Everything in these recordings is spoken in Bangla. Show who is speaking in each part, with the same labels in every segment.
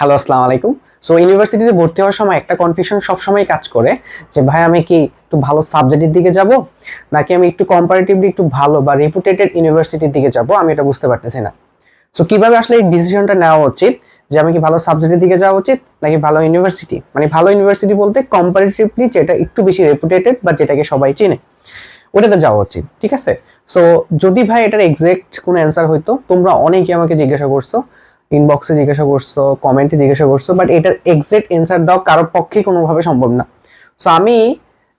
Speaker 1: হ্যালো আসসালামু আলাইকুম। সো ইউনিভার্সিটিতে ভর্তি হওয়ার সময় একটা কনফিউশন সবসময় কাজ করে যে, ভাই, আমি কি একটু ভালো সাবজেক্টের দিকে যাব? নাকি আমি একটু কম্পারেটিভলি একটু ভালো বা রেপুটেটেড ইউনিভার্সিটির দিকে যাব? আমি এটা বুঝতে পারতেছি না। সো কীভাবে আসলে এই ডিসিশনটা নেওয়া উচিত? যে, আমি কি ভালো সাবজেক্টের দিকে যাওয়া উচিত, নাকি ভালো ইউনিভার্সিটি মানে ভালো ইউনিভার্সিটি বলতে কম্পারেটিভলি যেটা একটু বেশি রেপুটেটেড বা যেটাকে সবাই চেনে, ওটাতে যাওয়া উচিত, ঠিক আছে? সো যদি ভাই এটার এক্সাক্ট কোনো অ্যান্সার হইতো, তোমরা অনেকেই আমাকে জিজ্ঞাসা করছ ইনবক্সে জিজ্ঞাসা করছ কমেন্টে জিজ্ঞাসা করছ বাট এটার এক্সাক্ট অ্যান্সার দাও কারোর পক্ষেই কোনোভাবে সম্ভব না। সো আমি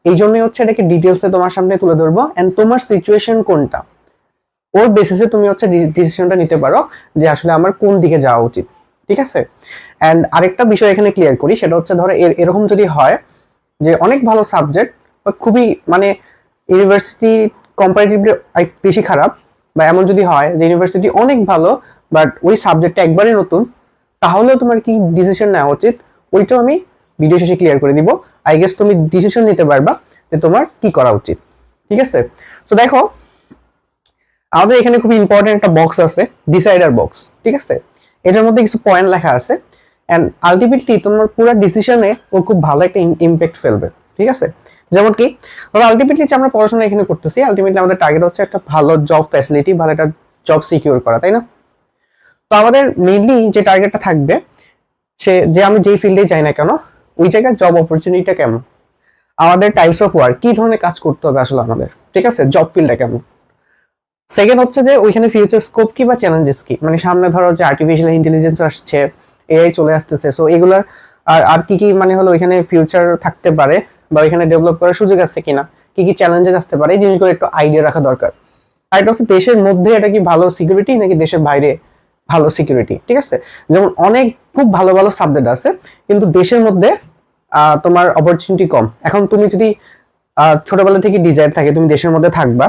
Speaker 1: এই জন্যই হচ্ছে এটাকে ডিটেলসে তোমার সামনে তুলে ধরবো অ্যান্ড তোমার সিচুয়েশন কোনটা? ওর বেসিসে তুমি হচ্ছে ডিসিশনটা নিতে পারো যে আসলে আমার কোন দিকে যাওয়া উচিত, ঠিক আছে? অ্যান্ড আরেকটা বিষয় এখানে ক্লিয়ার করি, সেটা হচ্ছে ধরো এর- এরকম যদি হয় যে অনেক ভালো সাবজেক্ট বা খুবই মানে ইউনিভার্সিটি কম্পারেটিভলি বেশি খারাপ, বা এমন যদি হয় যে ইউনিভার্সিটি অনেক ভালো বাট ওই সাবজেক্টটা একবারই নতুন, তাহলেও তোমার কি ডিসিশন নেওয়া উচিত? ওইটাও আমি ভিডিও শেষে ক্লিয়ার করে দিব। আই গেস তুমি ডিসিশন নিতে পারবা যে তোমার কি করা উচিত। ঠিক আছে? তো দেখো, আমাদের এখানে খুব ইম্পর্টেন্ট একটা বক্স আছে ডিসাইডার বক্স ঠিক আছে? এটার মধ্যে কিছু পয়েন্ট লেখা আছে। অ্যান্ড আলটিমেটলি তোমার পুরো ডিসিশনে ও খুব ভালো একটা ইম্প্যাক্ট ফেলবে। ঠিক আছে? যেমন কি, ধরো আলটিমেটলি যে আমরা পড়াশোনা এখানে করতেছি আলটিমেটলি আমাদের টার্গেট হচ্ছে একটা ভালো জব ফ্যাসিলিটি ভালো একটা জব সিকিউর করা, তাই না? তো আমাদের মেইনলি যে টার্গেটটা থাকবে, সে যে আমি যেই ফিল্ডে যাই না কেন, ওই জায়গায় জব অপরচুনিটিটা কেমন? আমাদের টাইপস অফ ওয়ার্ক কি ধরনের কাজ করতে হবে আসলে আমাদের? ঠিক আছে? জব ফিল্ডটা কেমন? সেকেন্ড হচ্ছে যে ওইখানে ফিউচার স্কোপ কি বা চ্যালেঞ্জেস কি? মানে সামনে ধরো যে আর্টিফিশিয়াল ইন্টেলিজেন্স আসছে এআই চলে আসতেছে সো এগুলার আর আর কি কি মানে হলো ওইখানে ফিউচার থাকতে পারে বা ওইখানে ডেভেলপ করার সুযোগ আছে কিনা? কি কি চ্যালেঞ্জেস আসতে পারে? এই জিনিসগুলো একটু আইডিয়া রাখা দরকার। আর এটা হচ্ছে দেশের মধ্যে এটা কি ভালো সিকিউরিটি নাকি দেশের বাইরে ভালো সিকিউরিটি ঠিক আছে? যেমন অনেক খুব ভালো ভালো সাবজেক্ট আছে, কিন্তু দেশের মধ্যে তোমার অপরচুনিটি কম। এখন তুমি যদি ছোটবেলা থেকে ডিজায়ার থাকে, তুমি দেশের মধ্যে থাকবা,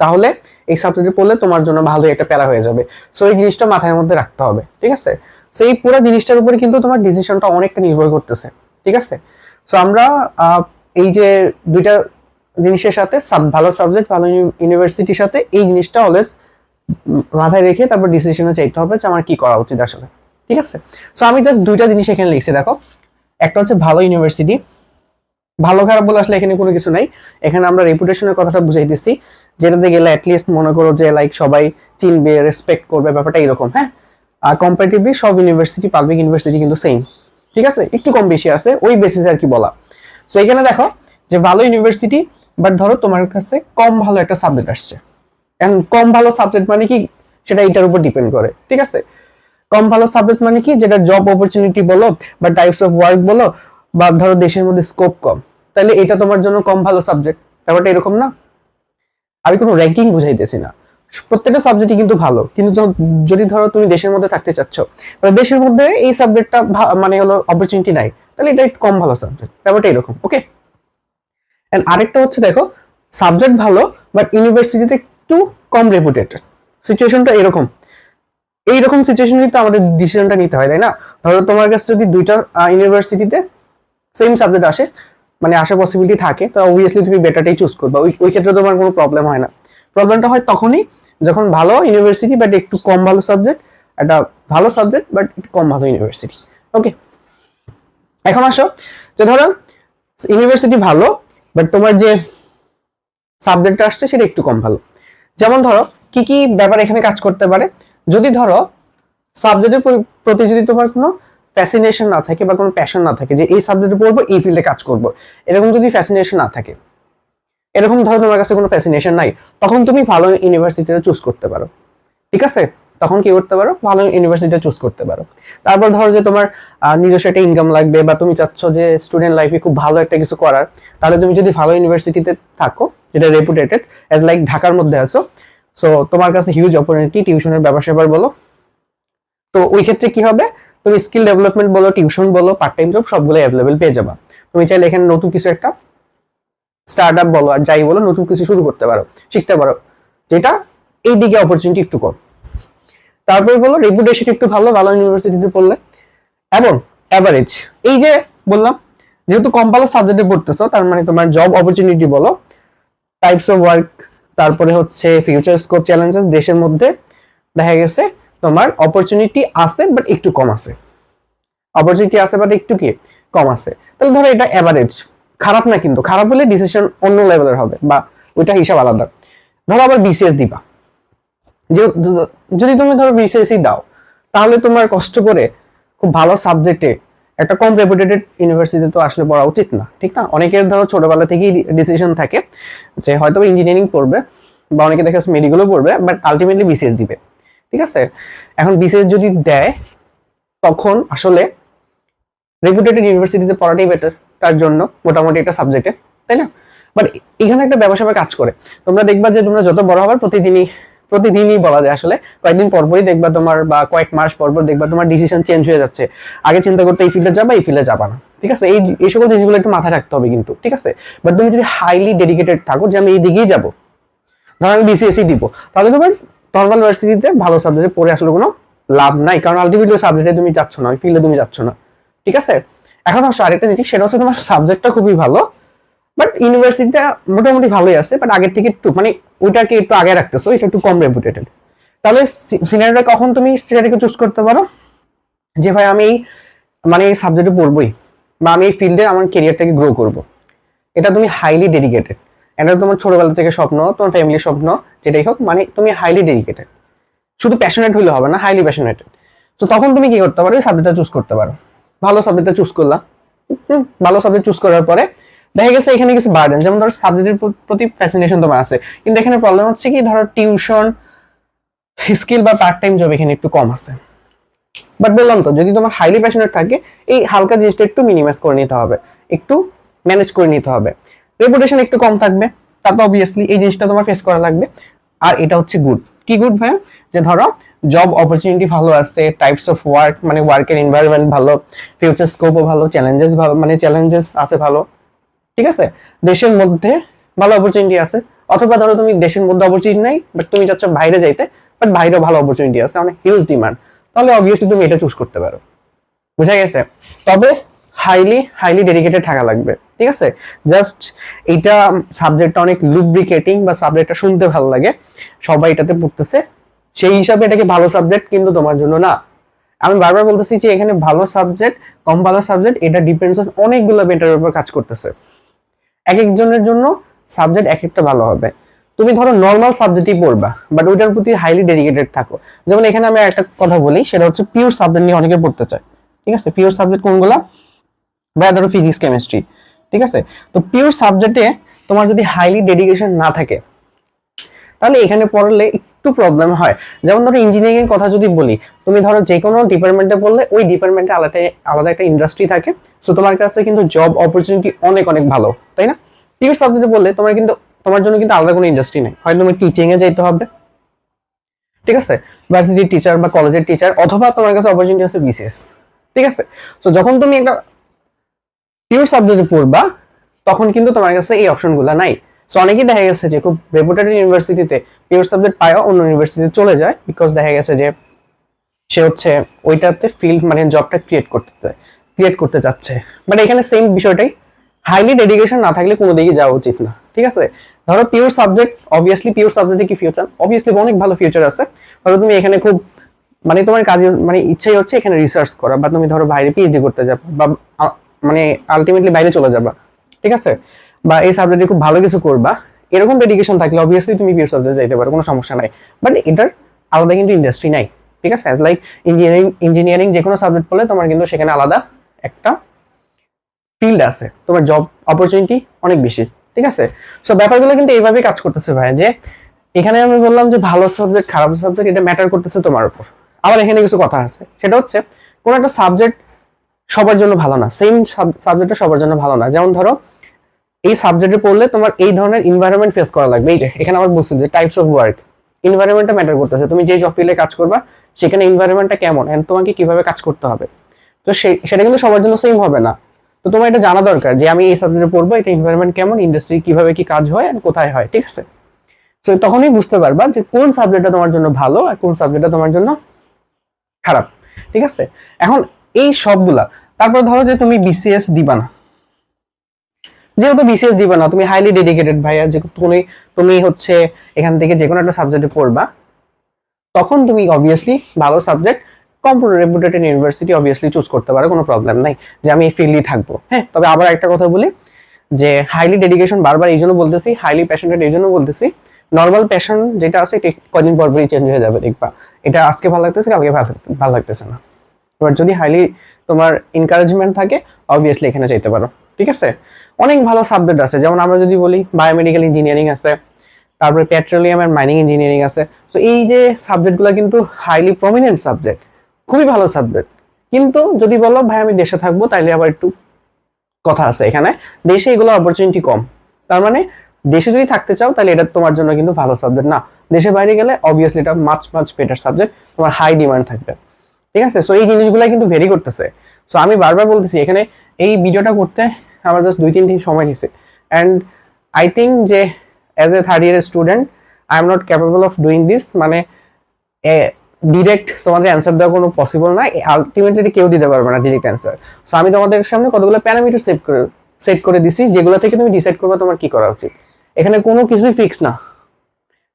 Speaker 1: তাহলে এই সাবজেক্টে পড়লে তোমার জন্য ভালো একটা প্যারা হয়ে যাবে। সো এই জিনিসটা মাথার মধ্যে রাখতে হবে, ঠিক আছে? সো এই পুরো জিনিসটার উপরে কিন্তু তোমার ডিসিশনটা অনেকটা নির্ভর করতেছে, ঠিক আছে? সো আমরা এই যে দুইটা জিনিসের সাথে ভালো সাবজেক্ট ভালো ইউনিভার্সিটির সাথে এই জিনিসটা অলওয়েজ মাথায় রেখে তারপর ডিসিশনে চাইতে হবে যে আমার কি করা উচিত আসলে। ঠিক আছে? সো আমি জাস্ট দুইটা জিনিস এখানে লিখছি, দেখো। একটা হচ্ছে ভালো ইউনিভার্সিটি ভালো খারাপ বলে আসলে এখানে কোনো কিছু নাই। এখানে আমরা রেপুটেশনের কথাটা বুঝাই দিচ্ছি, যেটাতে গেলে অ্যাটলিস্ট মনে করো যে লাইক সবাই চিনবে রেসপেক্ট করবে, ব্যাপারটা এরকম হ্যাঁ? আর কম্পারেটিভলি সব ইউনিভার্সিটি পাবলিক ইউনিভার্সিটি কিন্তু সেম ঠিক আছে? একটু কম বেশি আছে, ওই বেসিসে আর কি বলা। সো এখানে দেখো যে ভালো ইউনিভার্সিটি বাট ধরো তোমার কাছে কম ভালো একটা সাবজেক্ট আসছে। এখন কম ভালো সাবজেক্ট মানে কি? সেটা এটার উপর ডিপেন্ড করে, ঠিক আছে? কম ভালো সাবজেক্ট মানে কি? যেটা জব অপরচুনিটি বলো বা টাইপস অফ ওয়ার্ক বলো বা ধরো দেশের মধ্যে স্কোপ কম, তাহলে এটা তোমার জন্য কম ভালো সাবজেক্ট ব্যাপারটা এরকম না। আমি কোনো র্যাঙ্কিং বুঝাইতেছি না। প্রত্যেকটা সাবজেক্টই কিন্তু ভালো। কিন্তু যদি ধরো তুমি দেশের মধ্যে থাকতে চাচ্ছ, তাহলে দেশের মধ্যে এই সাবজেক্টটা মানে হলো অপরচুনিটি নাই। তাহলে এটা একটু কম ভালো সাবজেক্ট ব্যাপারটা এরকম ওকে এন্ড আরেকটা হচ্ছে দেখো সাবজেক্ট ভালো বাট ইউনিভার্সিটিতে একটু কম রেপুটেটেড সিচুয়েশনটা এরকম। এইরকম সিচুয়েশনে তো আমাদের ডিসিশনটা নিতে হয়, তাই না? ধরো তোমার কাছে যদি দুইটা ইউনিভার্সিটিতে সেম সাবজেক্ট আসে মানে আসার পসিবিলিটি থাকে, তো অবভিয়াসলি তুমি বেটারটাই চুজ করবা। ওই ওই ক্ষেত্রে তোমার কোনো প্রবলেম হয় না। প্রবলেমটা হয় তখনই যখন ভালো ইউনিভার্সিটি বাট একটু কম ভালো সাবজেক্ট একটা ভালো সাবজেক্ট বাট একটু কম ভালো ইউনিভার্সিটি ওকে এখন আসো, যে ধরো ইউনিভার্সিটি ভালো বাট তোমার যে সাবজেক্টটা আসছে সেটা একটু কম ভালো। যেমন ধরো, কি কি ব্যাপার এখানে কাজ করতে পারে? যদি ধরো সাবজেক্টের প্রতি যদি তোমার কোনো ফ্যাসিনেশন না থাকে বা কোনো প্যাশন না থাকে যে এই সাবজেক্টে পড়ব, এই ফিল্ডে কাজ করব। এরকম যদি ফ্যাসিনেশন না থাকে, এরকম ধরো তোমার কাছে কোনো ফ্যাসিনেশন নাই, তখন তুমি ভালো ইউনিভার্সিটিটা চুজ করতে পারো। ঠিক আছে? তখন কি করতে পারো? ভালো ইউনিভার্সিটি চুজ করতে পারো। তারপর ধরো যে তোমার নিজস্ব একটা ইনকাম লাগবে বা তুমি চাচ্ছ যে স্টুডেন্ট লাইফে খুব ভালো একটা কিছু করার, তাহলে তুমি যদি ভালো ইউনিভার্সিটিতে থাকো, যেটা রেপুটেটেড অ্যাজ লাইক ঢাকার মধ্যে আছো সো তোমার কাছে হিউজ অপরচুনিটি টিউশনের ব্যবসা সেবার বলো। তো ওই ক্ষেত্রে কি হবে? তুমি স্কিল ডেভেলপমেন্ট বলো টিউশন বলো পার্ট টাইম জব সবগুলো অ্যাভেলেবেল পেয়ে যাবা। তুমি চাইলে এখানে নতুন কিছু একটা স্টার্ট আপ বলো, আর যাই বলো, নতুন কিছু শুরু করতে পারো, শিখতে পারো। যেটা এই দিকে অপরচুনিটি একটু কম। তারপরে বলো রেপুটেশন একটু ভালো ভালো ইউনিভার্সিটিতে পড়লে। এবং অ্যাভারেজ এই যে বললাম, যেহেতু কম ভালো সাবজেক্টে পড়তেছো, তার মানে তোমার জব অপরচুনিটি বলো টাইপস অফ ওয়ার্ক তারপরে হচ্ছে ফিউচার স্কোপ চ্যালেঞ্জেস দেশের মধ্যে দেখা গেছে তোমার অপরচুনিটি আছে বাট একটু কম আছে। অপরচুনিটি আছে বাট একটু কি? কম আছে। তাহলে ধরো এটা অ্যাভারেজ খারাপ না কিন্তু, খারাপ হলে ডিসিশন অন্য লেভেলের হবে, বা ওইটা হিসাব আলাদা। ধরো আবার বিসিএস দিবা। যে- য- যদি তুমি ধরো বিসিএসই দাও, তাহলে তোমার কষ্ট করে খুব ভালো সাবজেক্টে একটা কম রেপুটেটেড ইউনিভার্সিটি তো আসলে পড়া উচিত না, ঠিক না? অনেকের ধরো ছোটবেলা থেকেই ডিসিশন থাকে যে হয়তো ইঞ্জিনিয়ারিং পড়বে বা অনেকে দেখা যাচ্ছে মেডিকেলও পড়বে বাট আলটিমেটলি বিসিএস দিবে, ঠিক আছে? এখন বিসিএস যদি দেয়, তখন আসলে রেপুটেটেড ইউনিভার্সিটিতে পড়াটাই বেটার তার জন্য মোটামুটি একটা সাবজেক্টে তাই না? বাট এখানে একটা ব্যবসা কাজ করে। তোমরা দেখবা যে তোমরা যত বড় হবে প্রতিদিনই প্রতিদিনই বলা যায় আসলে। কয়েকদিন পরপরই দেখবা তোমার বা কয়েক মাস পরপর দেখবা তোমার ডিসিশন চেঞ্জ হয়ে যাচ্ছে। আগে চিন্তা করতে এই ফিল্ডে যাবা, এই ফিল্ডে যাবা না। ঠিক আছে? এই এই সকল জিনিসগুলো একটু মাথায় রাখতে হবে কিন্তু, ঠিক আছে? বাট তুমি যদি হাইলি ডেডিকেটেড থাকো যে আমি এই দিকেই যাব, ধর আমি বিসিএসসি দিব, তাহলে তোমার নর্মাল ইউনিভার্সিটিতে ভালো সাবজেক্টে পড়ে আসলে কোনো লাভ নাই। কারণ আলটিমেটলি সাবজেক্টে তুমি যাচ্ছ না, ওই ফিল্ডে তুমি যাচ্ছ না। ঠিক আছে? এখন আসো, আরেকটা জিনিস, সেটা হচ্ছে তোমার সাবজেক্টটা খুবই ভালো। বাট ইউনিভার্সিটিটা মোটামুটি ভালোই আছে বাট আগের থেকে একটু মানে ওইটাকে একটু আগে রাখতেছো এটা একটু কম রেপুটেটেড তাহলে সিনিয়রটা কখন তুমি সেটাকে চুজ করতে পারো? যে ভাই আমি এই মানে এই সাবজেক্টে পড়বই বা আমি এই ফিল্ডে আমার কেরিয়ারটাকে গ্রো করব। এটা তুমি হাইলি ডেডিকেটেড এটা তোমার ছোটবেলা থেকে স্বপ্ন তোমার ফ্যামিলির স্বপ্ন যেটাই হোক মানে তুমি হাইলি ডেডিকেটেড শুধু প্যাশনেট হলে হবে না হাইলি প্যাশনেটেড তো তখন তুমি কি করতে পারো? এই সাবজেক্টটা চুজ করতে পারো। ভালো সাবজেক্টটা চুজ করলা। হুম, ভালো সাবজেক্ট চুজ করার পরে দেখা গেছে এখানে কিছু বার্ডেন যেমন ধরো সাবজেক্টের প্রতি ফ্যাসিনেশন তোমার আছে। কিন্তু এখানে প্রবলেম হচ্ছে কি, ধরো টিউশন স্কিল বা পার্ট টাইম জব এখানে একটু কম আছে। বাট বললাম তো, যদি তোমার হাইলি প্যাশনেট থাকে, এই হালকা জিনিসটা একটু মিনিমাইজ করে নিতে হবে। একটু ম্যানেজ করে নিতে হবে। রেপুটেশন একটু কম থাকবে তা তো অবভিয়াসলি এই জিনিসটা তোমার ফেস করা লাগবে। আর এটা হচ্ছে গুড কি গুড ভাইয়া? যে ধরো জব অপরচুনিটি ভালো আছে টাইপস অফ ওয়ার্ক মানে ওয়ার্কের এনভায়রনমেন্ট ভালো ফিউচার স্কোপও ভালো চ্যালেঞ্জেস ভালো মানে চ্যালেঞ্জেস আছে ভালো। ঠিক আছে? দেশের মধ্যে ভালো অপরচুনিটি আছে। অথবা ধরো তুমি দেশের মধ্যে অপরচুনিটি নাই বাট তুমি চাচ্ছ বাইরে যাইতে বাট বাইরেও ভালো অপরচুনিটি আছে, অনেক হিউজ ডিমান্ড তাহলে অবভিয়াসলি তুমি এটা চুজ করতে পারো। বুঝা গেছে? তবে হাইলি হাইলি ডেডিকেটেড থাকা লাগবে। ঠিক আছে? জাস্ট এটা সাবজেক্টটা অনেক লুব্রিকেটিং বা সাবজেক্টটা শুনতে ভালো লাগে। সবাই এটাতে পড়তেছে। সেই হিসাবে এটাকে ভালো সাবজেক্ট কিন্তু তোমার জন্য না। আমি বারবার বলতেছি যে এখানে ভালো সাবজেক্ট কম ভালো সাবজেক্ট এটা ডিপেন্ডস অনেকগুলো বেটারের উপর কাজ করতেছে। এক একজনের জন্য সাবজেক্ট এক একটা ভালো হবে। তুমি ধরো নর্মাল সাবজেক্টই পড়বা বাট ওইটার প্রতি হাইলি ডেডিকেটেড থাকো। যেমন এখানে আমি একটা কথা বলি, সেটা হচ্ছে পিওর সাবজেক্ট নিয়ে অনেকে পড়তে চায়। ঠিক আছে? পিওর সাবজেক্ট কোনগুলা? বা ধরো ফিজিক্স কেমিস্ট্রি ঠিক আছে? তো পিওর সাবজেক্টে তোমার যদি হাইলি ডেডিকেশন না থাকে তাহলে এখানে পড়লে একটু প্রবলেম হয়। যেমন ধরো ইঞ্জিনিয়ারিং এর কথা যদি বলি, তুমি ধরো যে কোনো ডিপার্টমেন্টে পড়লে ওই ডিপার্টমেন্টে আলাদা আলাদা একটা ইন্ডাস্ট্রি থাকে। সো তোমার কাছে কিন্তু জব অপরচুনিটি অনেক অনেক ভালো, তাই না? পিওর সাবজেক্টে বললে তোমার কিন্তু, তোমার জন্য কিন্তু আলাদা কোনো ইন্ডাস্ট্রি নেই। হয়তো তুমি টিচিং এ যেতে হবে। ঠিক আছে? ভার্সিটির টিচার বা কলেজের টিচার অথবা তোমার কাছে অপরচুনিটি আছে বিসিএস ঠিক আছে? সো যখন তুমি একটা পিওর সাবজেক্টে পড়বা, তখন কিন্তু তোমার কাছে এই অপশনগুলো নাই। সো অনেকেই দেখা গেছে যে খুব রেপুটেড ইউনিভার্সিটিতে পিওর সাবজেক্ট পায়ও, অন্য ইউনিভার্সিটিতে চলে যায় বিকজ দেখা গেছে যে সে হচ্ছে ওইটাতে ফিল্ড মানে জবটা ক্রিয়েট করতে ক্রিয়েট করতে যাচ্ছে বাট এখানে সেম বিষয়টাই। হাইলি ডেডিকেশন না থাকলে কোনো দিকে যাওয়া উচিত না, ঠিক আছে? ধরো পিওর সাবজেক্ট অবভিয়াসলি পিওর সাবজেক্টে কি ফিউচার অবভিয়াসলি অনেক ভালো ফিউচার আছে। ধরো তুমি এখানে খুব মানে তোমার কাজে মানে ইচ্ছাই হচ্ছে এখানে রিসার্চ করা, বা তুমি ধরো বাইরে পিএইচডি করতে যাবে, বা মানে আলটিমেটলি বাইরে চলে যাবা, ঠিক আছে? বা এই সাবজেক্টে খুব ভালো কিছু করবা, এরকম ডেডিকেশন থাকলে অবভিয়াসলি তুমি পিওর সাবজেক্ট যাইতে পারো, কোনো সমস্যা নাই। বাট এটার আলাদা কিন্তু ইন্ডাস্ট্রি নাই, ঠিক আছে? অ্যাজ লাইক ইঞ্জিনিয়ারিং ইঞ্জিনিয়ারিং যে কোনো সাবজেক্ট পড়লে তোমার কিন্তু সেখানে আলাদা একটা ফিল্ড আছে। তোমার জব অপরচুনিটি অনেক বেশি, ঠিক আছে? সো ব্যাপারগুলো কিন্তু এইভাবেই কাজ করতেছে ভাই, যে এখানে আমি বললাম যে ভালো সাবজেক্ট খারাপ সাবজেক্ট এটা ম্যাটার করতেছে তোমার উপর। আবার এখানে কিছু কথা আছে, সেটা হচ্ছে কোনো একটা সাবজেক্ট সবার জন্য ভালো না সেম সাবজেক্টটা সবার জন্য ভালো না। যেমন ধরো এই সাবজেক্টে পড়লে তোমার এই ধরনের ইনভায়রনমেন্ট ফেস করা লাগবে। এই যে, এখানে আমার বলছি যে টাইপস অফ ওয়ার্ক ইনভায়রনমেন্টটা ম্যাটার করতেছে। তুমি যে জব ফিল্ডে কাজ করবা, সেখানে ইনভায়রনমেন্টটা কেমন এন্ড তোমাকে কীভাবে কাজ করতে হবে? তো সেটা কিন্তু সবার জন্য সেম হবে না। তো তোমার এটা জানা দরকার যে আমি এই সাবজেক্টে পড়ব, এটা ইনভায়রনমেন্ট কেমন ইন্ডাস্ট্রি কীভাবে কি কাজ হয় আর কোথায় হয়, ঠিক আছে? তো তখনই বুঝতে পারবা যে কোন সাবজেক্টটা তোমার জন্য ভালো আর কোন সাবজেক্টটা তোমার জন্য খারাপ, ঠিক আছে? এখন এই সবগুলা, তারপর ধরো যে তুমি বিসিএস দিবা না। যেহেতু বিসিএস দিবে না, তুমি হাইলি ডেডিকেটেড ভাইয়া, যে তুমি তুমি হচ্ছে এখান থেকে যে কোনো একটা সাবজেক্টে পড়বা, তখন তুমি অবভিয়াসলি ভালো subject computer reputed university obviously choose করতে পারো, কোনো প্রবলেম নাই, যে আমি এই ফিল্ডেই থাকব হ্যাঁ? তবে আবার একটা কথা বলি, যে হাইলি ডেডিকেশন বারবার এই জন্য বলতেছি হাইলি প্যাশনেট এই জন্য বলতেছি নর্মাল প্যাশন যেটা আছে এটা কদিন পর পরই চেঞ্জ হয়ে যাবে, দেখবা। এটা আজকে ভালো লাগতেছে, কালকে ভালো ভালো লাগতেছে না। এবার যদি হাইলি তোমার এনকারেজমেন্ট থাকে অবভিয়াসলি এখানে যেতে পারো। ঠিক আছে? অনেক ভালো সাবজেক্ট আছে। যেমন আমরা যদি বলি বায়োমেডিক্যাল ইঞ্জিনিয়ারিং আছে, তারপরে পেট্রোলিয়াম অ্যান্ড মাইনিং ইঞ্জিনিয়ারিং আছে। তো এই যে সাবজেক্টগুলো কিন্তু হাইলি প্রমিনেন্ট সাবজেক্ট খুবই ভালো সাবজেক্ট কিন্তু যদি বলো, ভাই, আমি দেশে থাকব, তাইলে আবার একটু কথা আছে এখানে। দেশে এগুলো অপরচুনিটি কম। তার মানে দেশে যদি থাকতে চাও তাহলে এটা তোমার জন্য কিন্তু ভালো সাবজেক্ট না। দেশে বাইরে গেলে অবভিয়াসলি এটা মাছ মাছ বেটার সাবজেক্ট তোমার হাই ডিমান্ড থাকবে। ঠিক আছে? সো এই জিনিসগুলো কিন্তু ভেরি করতেছে। সো আমি বারবার বলতেছি, এখানে এই ভিডিওটা করতে আমার জাস্ট দুই, তিন দিন সময় নিয়েছে অ্যান্ড আই থিঙ্ক যে as a third year student I am not capable of doing this মানে ডিরেক্ট তোমাদের অ্যান্সার দেওয়া কোনো পসিবল না আলটিমেটলি কেউ দিতে পারবে না ডিরেক্ট অ্যান্সার সো আমি তোমাদের সামনে কতগুলো প্যারামিটার সেট করে সেট করে দিছি, যেগুলো থেকে তুমি ডিসাইড করবে তোমার কি করা উচিত। এখানে কোনো কিছুই ফিক্স না।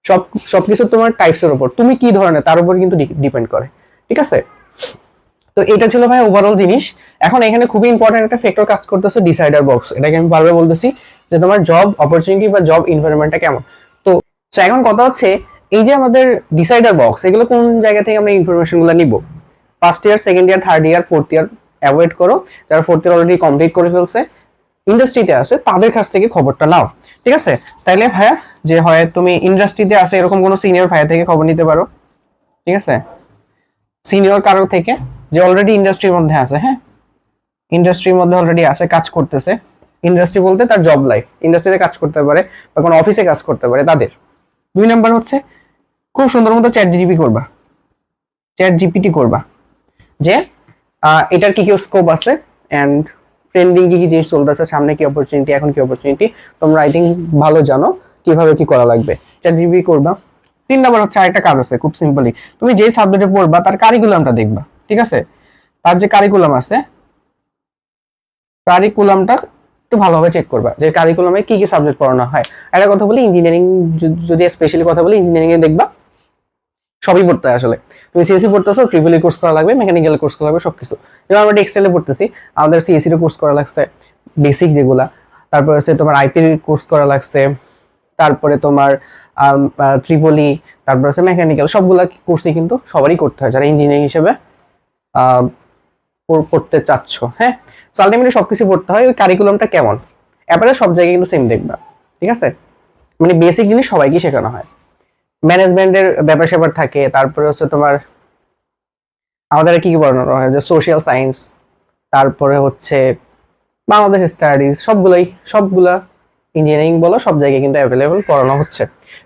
Speaker 1: সব, সবকিছু তোমার টাইপসের উপর। তুমি কি ধরনের, তার উপর কিন্তু ডিপেন্ড করে। ঠিক আছে? তো এটা ছিল ভাই ওভারঅল জিনিস। এখন এখানে খুবই ইম্পর্টেন্ট একটা ফ্যাক্টর কাজ করতেছে ডিসাইডার বক্স এটাকে আমি বারবার বলতেছি যে তোমার জব অপরচুনিটি বা জব এনভায়রনমেন্টটা কেমন। তো এখন কথা হচ্ছে, এই যে আমাদের ডিসাইডার বক্স এগুলো কোন জায়গা থেকে আমরা ইনফরমেশনগুলো নিব? First year second year third year fourth year avoid করো। যারা ফোর্থ ইয়ার অলরেডি কমপ্লিট করে ফেলছে ইন্ডাস্ট্রিতে আছে, তাদের কাছ থেকে খবরটা নাও। ঠিক আছে? তাইলে ভাইয়া, যে হয় তুমি ইন্ডাস্ট্রিতে আছে, এরকম কোনো সিনিয়র ভাইয়া থেকে খবর নিতে পারো। ঠিক আছে? সিনিয়র কারও থেকে। যে অলরেডি ইন্ডাস্ট্রির মধ্যে আছে হ্যাঁ? ইন্ডাস্ট্রির মধ্যে অলরেডি আছে, কাজ করতেছে। ইন্ডাস্ট্রি বলতে তার জব লাইফ ইন্ডাস্ট্রিতে কাজ করতে পারে বা কোনো অফিসে কাজ করতে পারে, তাদের। দুই নাম্বার হচ্ছে, খুব সুন্দর মতো চ্যাট জিপিটি করবা। চ্যাট জিপিটি করবা যে এটার কি কি স্কোপ আছে অ্যান্ড ট্রেন্ডিং কি কি জিনিস চলতেছে, সামনে কি অপরচুনিটি এখন কি অপরচুনিটি তোমরা আই থিঙ্ক ভালো জানো কীভাবে কি করা লাগবে। চ্যাট জিপিটি করবা। তিন নাম্বার হচ্ছে আরেকটা কাজ আছে, খুব সিম্পলি তুমি যেই সাবজেক্টে পড়বা, তার কারিকুলামটা দেখবা। ঠিক আছে? তার যে কারিকুলাম আছে কারিকুলামটা একটু ভালোভাবে চেক করবা যে কারিকুলামে কি কি সাবজেক্ট পড়ানো হয়। একটা কথা বলি ইঞ্জিনিয়ারিং যদি স্পেশালি কথা বলি ইঞ্জিনিয়ারিং এ দেখবা সবই পড়তে হয় আসলে। তুমি সিএসসি পড়তেছো ট্রিপল কোর্স করা লাগবে মেকানিক্যাল কোর্স করা লাগবে, সবকিছু। যেমন আমরা টেক্সটাইলে পড়তেছি, আমাদের সিএসসি এর কোর্স করা লাগছে বেসিক যেগুলা। তারপরে হচ্ছে তোমার আইপির কোর্স করা লাগছে, তারপরে তোমার ত্রিপলি তারপরে হচ্ছে মেকানিক্যাল সবগুলা কোর্সই কিন্তু সবারই করতে হয়, যারা ইঞ্জিনিয়ারিং হিসেবে পড়তে চাচ্ছ হ্যাঁ? সো আলটিমেটলি সবকিছু পড়তে হয়, ওই কারিকুলামটা কেমন? এবারে সব জায়গায় কিন্তু সেম দেখবা, ঠিক আছে? মানে বেসিক জিনিস সবাইকে শেখানো হয়। ম্যানেজমেন্টের ব্যাপার স্যাপার থাকে, তারপরে হচ্ছে তোমার আমাদের কি কি পড়ানো হয়? যে সোশ্যাল সায়েন্স তারপরে হচ্ছে বাংলাদেশ স্টাডিজ সবগুলোই, সবগুলা ইঞ্জিনিয়ারিং বলো, সব জায়গায় কিন্তু অ্যাভেলেবল পড়ানো হচ্ছে।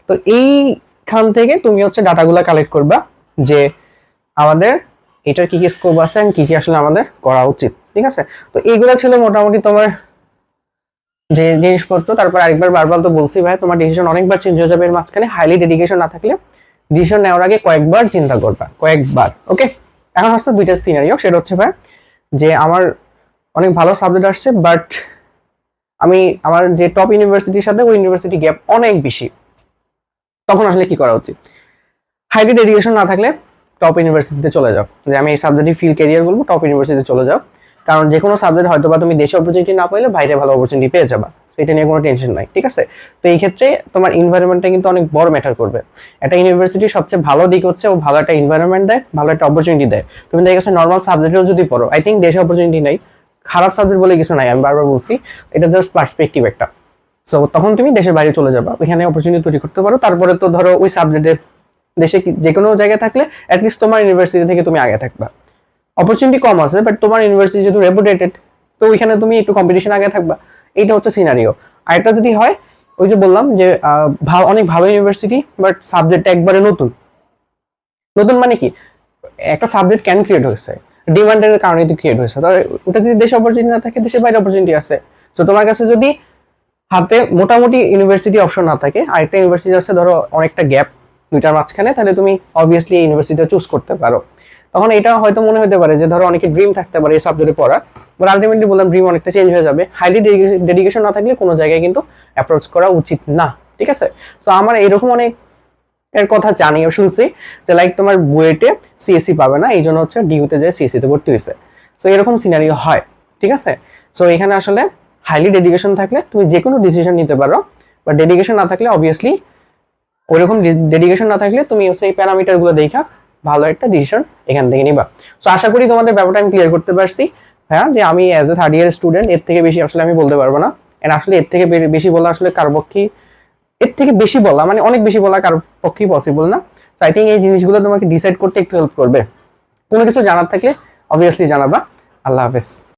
Speaker 1: তো এইখান থেকে তুমি হচ্ছে ডাটাগুলো কালেক্ট করবা, যে আমাদের এটার কি কি স্কোপ আছে কি কি আসলে আমাদের করা উচিত, ঠিক আছে? তো এইগুলো ছিল মোটামুটি তোমার যে জিনিসপত্র, তারপর আরেকবার বারবার তো বলছি ভাই, তোমার ডিসিশন অনেকবার চেঞ্জ হয়ে যাবে এর মাঝখানে হাইলি ডেডিকেশন না থাকলে ডিসিশন নেওয়ার আগে কয়েকবার চিন্তা করবা, কয়েকবার ওকে এখন হচ্ছে দুইটা সিনারিও সেটা হচ্ছে ভাই, যে আমার অনেক ভালো সাবজেক্ট আসছে বাট আমি আমার যে টপ ইউনিভার্সিটির সাথে ওই ইউনিভার্সিটি গ্যাপ অনেক বেশি। তখন আসলে কি করা উচিত? হাইলি ডেডিকেশন না থাকলে টপ ইউনিভার্সিটিতে চলে যাও। যে আমি এই সাবজেক্টে ফিল ক্যারিয়ার বলব টপ ইউনিভার্সিটিতে চলে যাও। কারণ যে কোনো সাবজেক্ট হয়তো বা তুমি দেশে অপরচুনিটি না পাইলে বাইরে ভালো অপরচুনিটি পেয়ে যাবা। তো এটা নিয়ে কোনো টেনশন নাই, ঠিক আছে? তো এই ক্ষেত্রে তোমার ইনভায়রনমেন্টটা কিন্তু অনেক বড় ম্যাটার করবে। একটা ইউনিভার্সিটির সবচেয়ে ভালো দিক হচ্ছে ও ভালো একটা ইনভায়রনমেন্ট দেয়, ভালো একটা অপরচুনিটি দেয়। তুমি দেখে গেছে নর্মাল সাবজেক্টেও যদি পড়ো আই থিঙ্ক দেশে অপরচুনিটি নাই। খারাপ সাবজেক্ট বলে কিছু নাই, আমি বারবার বলছি। এটা জাস্ট পার্সপেক্টিভ একটা। সো তখন তুমি দেশের বাইরে চলে যাবা, ওইখানে অপরচুনিটি তৈরি করতে পারো। তারপরে তো ধরো ওই সাবজেক্টে দেশে যে কোনো জায়গায় থাকলে অ্যাটলিস্ট তোমার ইউনিভার্সিটি থেকে তুমি আগে থাকবা। অপরচুনিটি কম আছে বাট তোমার ইউনিভার্সিটি যেহেতু রেপুটেটেড তো ওইখানে তুমি একটু কম্পিটিশন আগে থাকবা। এইটা হচ্ছে সিনারিও আরেকটা যদি হয়, ওই যে বললাম যে অনেক ভালো ইউনিভার্সিটি বাট সাবজেক্ট একবারে নতুন। নতুন মানে কি? একটা সাবজেক্ট ক্যান ক্রিয়েট হয়েছে? ডিমান্ডের কারণে তো ক্রিয়েট হয়েছে। তো ওটা যদি দেশে অপরচুনিটি না থাকে, দেশের বাইরে অপরচুনিটি আছে। তো তোমার কাছে যদি হাতে মোটামুটি ইউনিভার্সিটি অপশন না থাকে, আরেকটা ইউনিভার্সিটি আছে, ধরো অনেকটা গ্যাপ দুইটার মাঝখানে, তাহলে তুমি অবভিয়াসলি এই ইউনিভার্সিটিটা চুজ করতে পারো। তখন এটা হয়তো মনে হতে পারে যে, ধরো অনেকে ড্রিম থাকতে পারে এই সাবজেক্টে পড়ার বাট আলটিমেটলি বললাম ড্রিম অনেকটা চেঞ্জ হয়ে যাবে। হাইলি ডেডিকেশন না থাকলে কোনো জায়গায় কিন্তু অ্যাপ্রোচ করা উচিত না, ঠিক আছে? সো আমার এরকম অনেক এর কথা জানিও, শুনছি যে লাইক তোমার বুয়েটে সিএসসি পাবে না এই জন্য হচ্ছে ডিউতে যায় সিএসসি তে ভর্তি হয়েছে। সো এরকম সিনারিও হয়, ঠিক আছে? সো এখানে আসলে হাইলি ডেডিকেশন থাকলে তুমি যে কোনো ডিসিশন নিতে পারো বা ডেডিকেশন না থাকলে অবভিয়াসলি ওইরকম ডেডিকেশন না থাকলে তুমি এই প্যারামিটারগুলো দেখা ভালো একটা ডিসিশন এখান থেকে নিবা। সো আশা করি তোমাদের ব্যাপারটা আমি ক্লিয়ার করতে পারছি। হ্যাঁ যে আমি as a third year student এর থেকে বেশি আসলে আমি বলতে পারব না। এন্ড আসলে এর থেকে বেশি বলা আসলে কার পক্ষেই এর থেকে বেশি বলা মানে অনেক বেশি বলা কারোর পক্ষেই পসিবল না। সো আই থিঙ্ক এই জিনিসগুলো তোমাকে ডিসাইড করতে একটু হেল্প করবে। কোনো কিছু জানার থাকলে অবভিয়াসলি জানাবা। আল্লাহ হাফেজ।